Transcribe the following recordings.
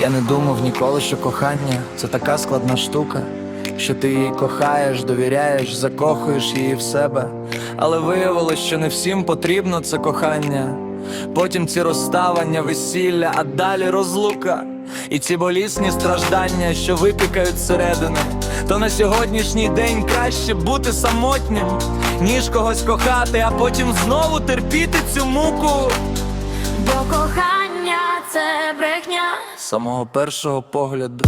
Я не думав ніколи, що кохання це така складна штука, що ти її кохаєш, довіряєш, закохуєш її в себе. Але виявилось, що не всім потрібно це кохання. Потім ці розставання, весілля, а далі розлука. І ці болісні страждання, що випікають зсередини. То на сьогоднішній день краще бути самотнім, ніж когось кохати, а потім знову терпіти цю муку. Бо кохання це брехня. Самого першого погляду.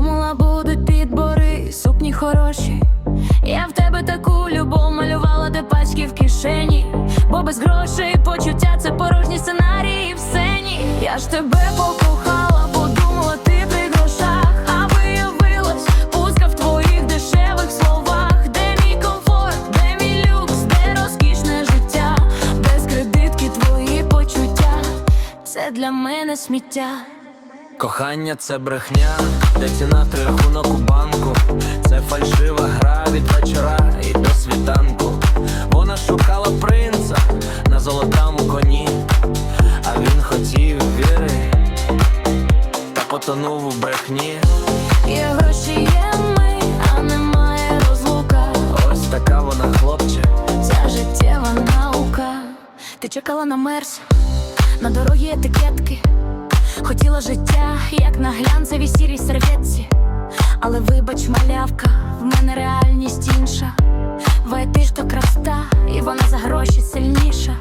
Думала, будуть підбори, сукні хороші. Я в тебе таку любов малювала, де пачки в кишені. Бо без грошей почуття це порожні сценарії в сцені. Я ж тебе покохала, бо думала, ти при грошах, а виявилось, пуска в твоїх дешевих словах. Де мій комфорт, де мій люкс, де розкішне життя, без кредитки твої почуття. Це для мене сміття. Кохання це брехня, де ціна ти рахунок у банку. Це фальшива гра від вечора і до світанку. Вона шукала принца на золотому коні, а він хотів віри та потонув у брехні. Є гроші, є ми, а немає розлука. Ось така вона, хлопче. Ця життєва наука. Ти чекала на мерс, на дорогі етикетки. Хотіла життя, як на глянцевій сірій серветці. Але вибач, малявка, в мене реальність інша. Вай ти ж то красота, і вона за гроші сильніша.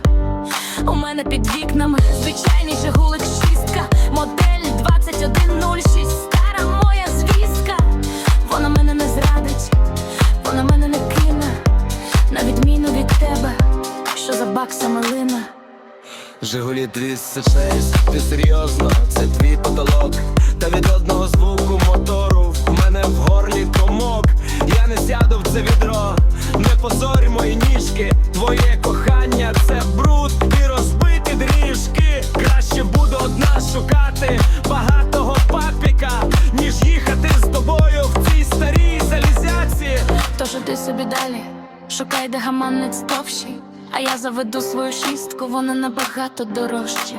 У мене під вікнами звичайний жигулик шістка, модель 2106, стара моя звістка. Вона мене не зрадить, вона мене не кине, на відміну від тебе, що за баксами лине. Жигулі 206, ти серйозно, це твій потолок. Та від одного звуку мотору в мене в горлі комок. Я не сяду в це відро, не позорі мої ніжки. Твоє кохання це бруд і розбиті дріжки. Краще буду одна шукати багатого папіка, ніж їхати з тобою в цій старій залізяці. Тож іди собі далі, шукай, де гаманець товщий. А я заведу свою шістку, вона набагато дорожча.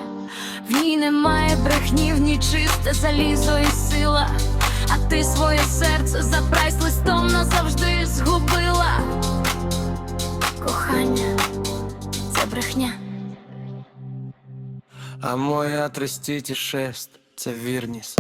В ній немає брехнів, ні чисте залізо і сила. А ти своє серце за прайс-листом назавжди згубила. Кохання, це брехня. А моя 36 це вірність.